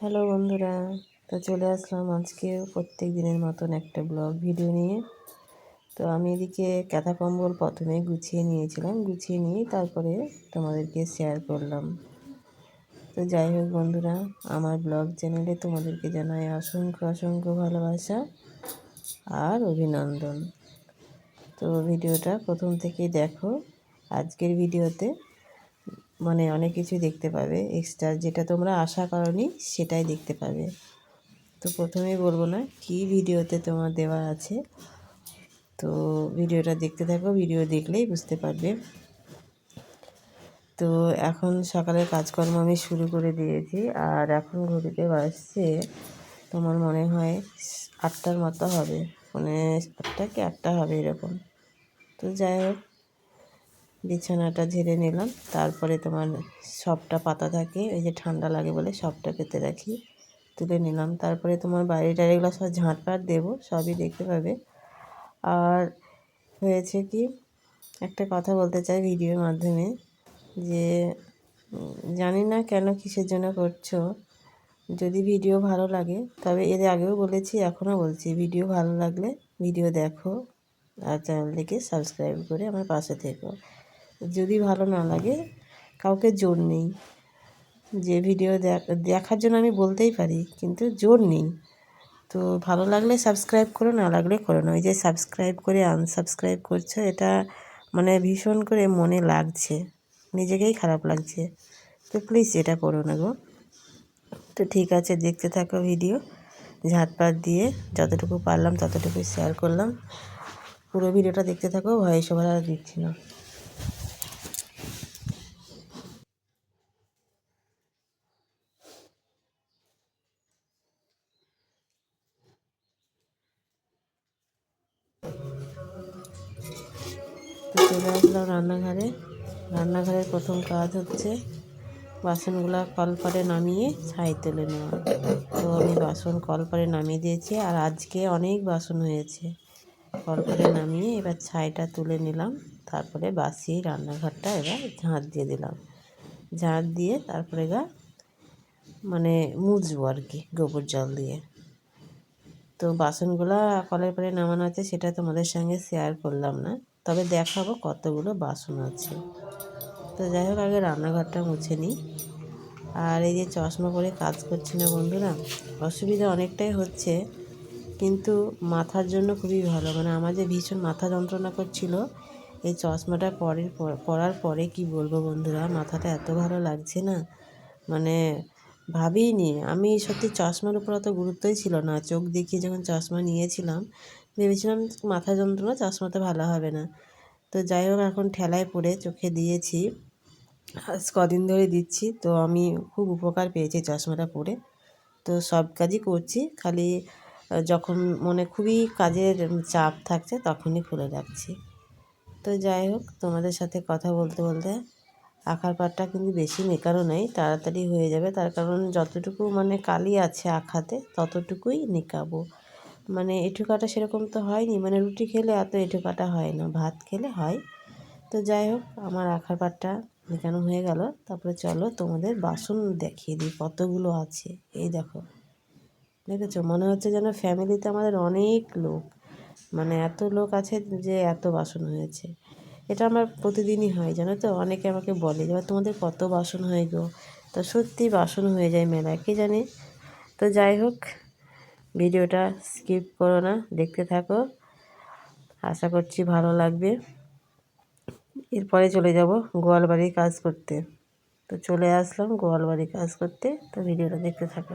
Hello বন্ধুরা, তো চলে আসলাম আজকে প্রত্যেক দিনের মতন একটা ব্লগ ভিডিও নিয়ে। তো আমি এদিকে কাঁথা কম্বল প্রথমে গুছিয়ে নিয়েছিলাম, গুছিয়ে নিয়ে তারপরে তোমাদেরকে শেয়ার করলাম। তো যাই হোক বন্ধুরা, আমার ব্লগ চ্যানেলে তোমাদেরকে জানাই অসংখ্য অসংখ্য ভালোবাসা আর অভিনন্দন। তো ভিডিওটা প্রথম থেকেই দেখো আজকের ভিডিওতে। মানে অনেক কিছু দেখতে পাবে। এক্সট্রা যেটা তোমরা আশা করনি সেটাই দেখতে পাবে। তো প্রথমেই বলব না, কি ভিডিওতে তোমার দেওয়া আছে? তো ভিডিওটা দেখতে থাকো, ভিডিও দেখলেই বুঝতে পারবে। তো এখন সকালের কাজকর্ম আমি শুরু করে দিয়েছি, আর এখন ঘড়িতে বাসছে তোমার মনে হয় আটটার মতো হবে। মানে আটটা কি আটটা হবে এরকম। তো যাই হোক বিছানাটা ঝেড়ে নিলাম। তারপরে তোমার সবটা পাতা থাকে ওই যে ঠান্ডা লাগে বলে সবটা পেতে রাখি, তুলে নিলাম। তারপরে তোমার বাইরে টাইরেগুলো সব ঝাঁটপাট দেবো, সবই দেখতে পাবে। আর হয়েছে কি, একটা কথা বলতে চাই ভিডিওর মাধ্যমে, যে জানি না কেন কিসের জন্য করছ, যদি ভিডিও ভালো লাগে, তবে এর আগেও বলেছি, এখনও বলছি, ভিডিও ভালো লাগলে ভিডিও দেখো, আর চ্যানেলটিকে সাবস্ক্রাইব করে আমার পাশে থেকো। যদি ভালো না লাগে, কাউকে জোর নেই। যে ভিডিও দেখার জন্য আমি বলতেই পারি, কিন্তু জোর নেই। তো ভালো লাগলে সাবস্ক্রাইব করো, না লাগলে করো না। ওই যে সাবস্ক্রাইব করে আনসাবস্ক্রাইব করছ, এটা মানে ভীষণ করে মনে লাগছে। নিজেকেই খারাপ লাগছে। তো প্লিজ এটা করো না গো। তো ঠিক আছে, দেখতে থাকো ভিডিও ঝাঁটপাট দিয়ে যতটুকু পারলাম ততটুকু শেয়ার করলাম। পুরো ভিডিওটা দেখতে থাকো, ভয়েস ওভার আর দিচ্ছি না। চলে আসলাম রান্নাঘরে। রান্নাঘরের প্রথম কাজ হচ্ছে বাসনগুলো কলপারে নামিয়ে ছাই তুলে নেওয়া। তো আমি বাসন কলপারে নামিয়ে দিয়েছি আর আজকে অনেক বাসন হয়েছে। কলপারে নামিয়ে এবার ছাইটা তুলে নিলাম, তারপরে বাসি রান্নাঘরটা এবার ঝাঁট দিয়ে দিলাম। ঝাঁট দিয়ে তারপরে গা মানে মুছবো আর কি, গোবর জল দিয়ে। তো বাসনগুলো কলের পরে নামানো আছে, সেটা তোমাদের সঙ্গে শেয়ার করলাম না। তবে দেখাবো কতগুলো বাসন আছে। তো যাই হোক, আগে রান্নাঘরটা মুছে নিই। আর এই যে চশমা পরে কাজ করছি না বন্ধুরা, অসুবিধা অনেকটাই হচ্ছে, কিন্তু মাথার জন্য খুবই ভালো। মানে আমার যে ভীষণ মাথা যন্ত্রণা করছিল, এই চশমাটা পরের পরার পরে কি বলব বন্ধুরা, মাথাটা এত ভালো লাগছে না। মানে ভাবিনি আমি সত্যি চশমার উপর অত গুরুত্বই ছিল না। চোখ দেখিয়ে যখন চশমা নিয়েছিলাম ভেবেছিলাম মাথা যন্ত্রণা, চশমাতে ভালো হবে না। তো যাই হোক, এখন ঠেলায় পড়ে চোখে দিয়েছি। আজ কদিন ধরে দিচ্ছি, তো আমি খুব উপকার পেয়েছি চশমাটা পরে। তো সব কাজই করছি, খালি যখন মনে খুবই কাজের চাপ থাকছে তখনই খুলে রাখছি। তো যাই হোক, তোমাদের সাথে কথা বলতে বলতে আঁকার পাটটা কিন্তু বেশি নেকারও নেই, তাড়াতাড়ি হয়ে যাবে। তার কারণ যতটুকু মানে কালি আছে আঁকাতে ততটুকুই নেকাবো মানে এঁঠো কাটা সেরকম তো হয়নি মানে রুটি খেলে এত এঁঠো কাটা হয় না, ভাত খেলে হয়। তো যাই হোক, আমার আঁকার পাটটা মেকানো হয়ে গেল। তারপরে চলো তোমাদের বাসন দেখিয়ে দিই, কতগুলো আছে। এই দেখো, দেখেছ? মনে হচ্ছে যেন ফ্যামিলিতে আমাদের অনেক লোক মানে এত লোক আছে যে এত বাসন হয়েছে। এটা আমার প্রতিদিনই হয়, জানো তো? অনেকে আমাকে বলে যে তোমাদের কত বাসন হয়ে গো? তো সত্যি বাসন হয়ে যায় মেলায়, কে জানে? তো যাই হোক ভিডিওটা স্কিপ করো না, দেখতে থাকো। আশা করছি ভালো লাগবে। এরপরে চলে যাব গোয়ালবাড়ির কাজ করতে। তো চলে আসলাম গোয়ালবাড়ির কাজ করতে। তো ভিডিওটা দেখতে থাকো।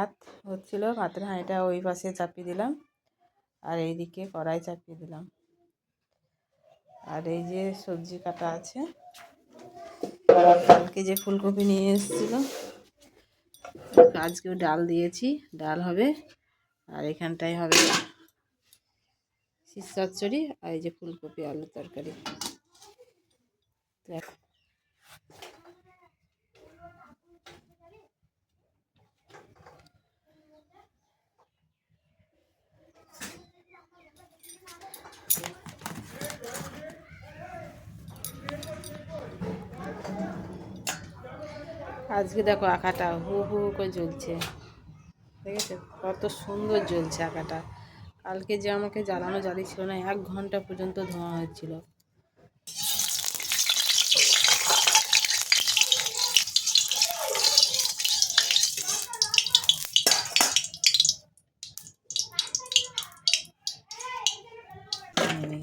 ভাত হচ্ছিল, ভাতের হাঁড়িটা ওই পাশে চাপিয়ে দিলাম আর এইদিকে কড়াই চাপিয়ে দিলাম। আর এই যে সবজি কাটা আছে কালকে যে ফুলকপি নিয়ে এসেছিল, আজকেও ডাল দিয়েছি, ডাল হবে আর এখানটায় হবে শীষ চচ্চড়ি আর এই যে ফুলকপি আলু তরকারি। তো আজকে দেখো আঁকাটা হু হু করে জ্বলছে। ঠিক আছে? কত সুন্দর জ্বলছে আঁকাটা। কালকে যে আমাকে জ্বালানো জ্বালিয়েছিল না, এক ঘণ্টা পর্যন্ত ধোঁয়া হচ্ছিল হুম।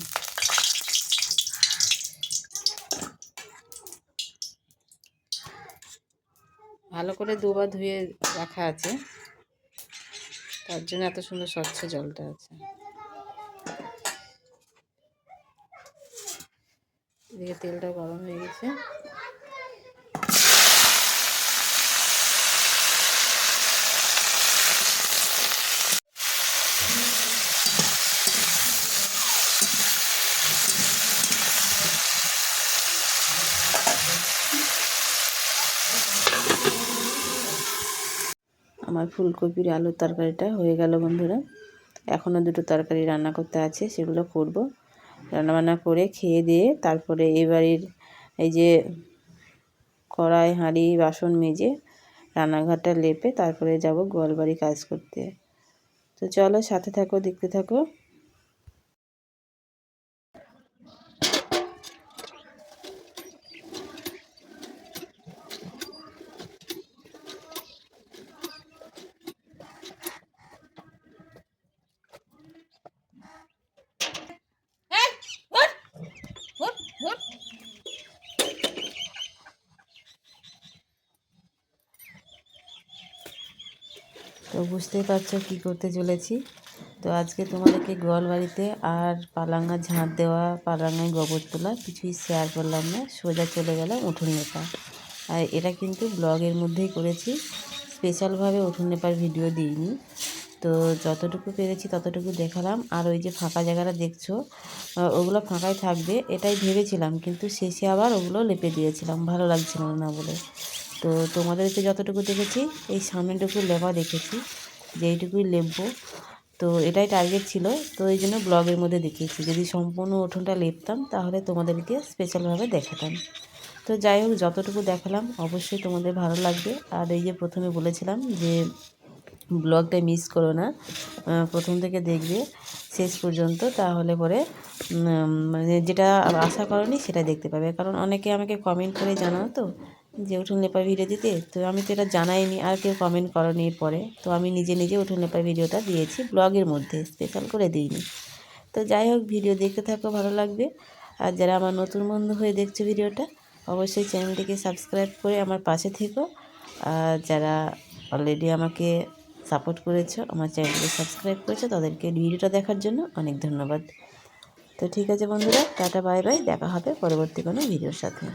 ভালো করে দুবার ধুয়ে রাখা আছে। তার জন্য এত সুন্দর স্বচ্ছ জলটা আছে। এদিকে তেলটা গরম হয়ে গেছে। আমার ফুলকপির আলুর তরকারিটা হয়ে গেল বন্ধুরা। এখনও দুটো তরকারি রান্না করতে আছে, সেগুলো করব। রান্নাবান্না করে খেয়ে দিয়ে তারপরে এই বাড়ির এই যে কড়াই, হাঁড়ি, বাসন মেজে রান্নাঘরটা লেপে তারপরে যাব গোয়ালবাড়ি কাজ করতে। তো চলো সাথে থাকো, দেখতে থাকো। তো বুঝতেই পারছ কী করতে চলেছি। তো আজকে তোমাদেরকে গোয়ালবাড়িতে আর পালাঙ্গা ঝাঁট দেওয়া, পালাঙ্গায় গোবর তোলা কিছুই শেয়ার করলাম না। সোজা চলে গেলাম উঠোন লেপা আর এটা কিন্তু ব্লগের মধ্যেই করেছি। স্পেশালভাবে উঠোন নেপার ভিডিও দিইনি। তো যতটুকু পেরেছি ততটুকু দেখালাম। আর ওই যে ফাঁকা জায়গাটা দেখছ ওগুলো ফাঁকাই থাকবে, এটাই ভেবেছিলাম। কিন্তু শেষে আবার ওগুলো লেপে দিয়েছিলাম। ভালো লাগছিল না বলে। তো তোমাদেরকে যতটুকু দেখেছি, এই সামনেটুকু লেপা দেখেছি যে এইটুকুই লেপবো। তো এটাই টার্গেট ছিল। তো এই জন্য ব্লগের মধ্যে দেখিয়েছি। যদি সম্পূর্ণ উঠোনটা লেপতাম, তাহলে তোমাদেরকে স্পেশালভাবে দেখাতাম। তো যাই হোক, যতটুকু দেখালাম, অবশ্যই তোমাদের ভালো লাগবে। আর এই যে প্রথমে বলেছিলাম যে ব্লগটা মিস করো না। প্রথম থেকে দেখবে, শেষ পর্যন্ত, তাহলে পরে মানে যেটা আশা করনি সেটা দেখতে পাবে। কারণ অনেকে আমাকে কমেন্ট করে জানাও তো, যে উঠোন লেপা ভিডিও দিতে। তো আমি তো এটা জানাইনি, আর কেউ কমেন্ট করনি পরে তো আমি নিজে নিজে উঠোন লেপা ভিডিওটা দিয়েছি ব্লগের মধ্যে স্পেশাল করে দিইনি। তো যাই হোক ভিডিও দেখতে থাকো, ভালো লাগবে। আর যারা আমার নতুন বন্ধু হয়ে দেখছ ভিডিওটা অবশ্যই চ্যানেলটিকে সাবস্ক্রাইব করে আমার পাশে থেকো। আর যারা অলরেডি আমাকে সাপোর্ট করেছ, আমার চ্যানেলকে সাবস্ক্রাইব করেছ, তাদেরকে ভিডিওটা দেখার জন্য অনেক ধন্যবাদ। তো ঠিক আছে বন্ধুরা, টাটা, বাই বাই, দেখা হবে পরবর্তী কোনো ভিডিওর সাথে।